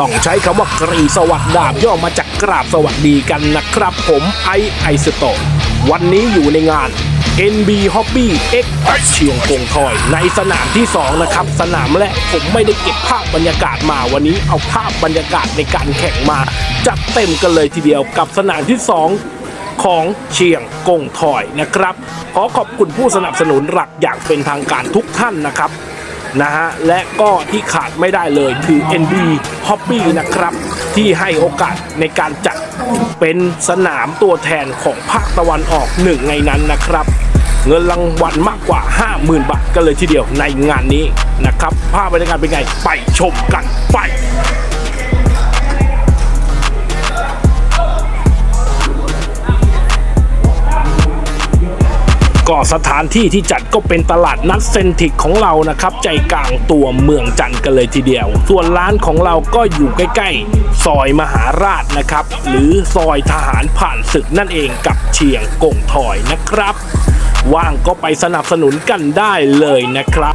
ต้องใช้คำว่ากรีสวัสดาบย่อมาจากกราบสวัสดีกันนะครับผมไอไอสโตวันนี้อยู่ในงาน NB Hobby X เชียงกงทอย ในสนามที่ 2 นะครับ สนามแรกผมไม่ได้เก็บภาพบรรยากาศมาวันนี้เอาภาพบรรยากาศในการแข่งมา จัดเต็มกันเลยทีเดียวกับสนามที่ 2ของเชียงกงทอยนะครับ ขอขอบคุณผู้สนับสนุนหลักอย่างเป็นทางการทุกท่านนะครับ นะฮะและก็ที่ขาดไม่ได้เลยคือ NB Hobby นะครับ ที่ให้โอกาสในการจัดเป็นสนามตัวแทนของภาคตะวันออกหนึ่งในนั้นนะครับ เงินรางวัลมากกว่า 50,000 บาทกันเลยทีเดียวในงานนี้นะครับ ภาพบรรยากาศเป็นไง ไปชมกันไป ก็สถานที่ที่จัดก็เป็นตลาดนัดเซนทิกของเรานะครับ ใจกลางตัวเมืองจันทร์กันเลยทีเดียว ส่วนร้านของเราก็อยู่ใกล้ๆ ซอยมหาราชนะครับ หรือซอยทหารผ่านศึกนั่นเองกับเชียงกงถอยนะครับ ว่างก็ไปสนับสนุนกันได้เลยนะครับ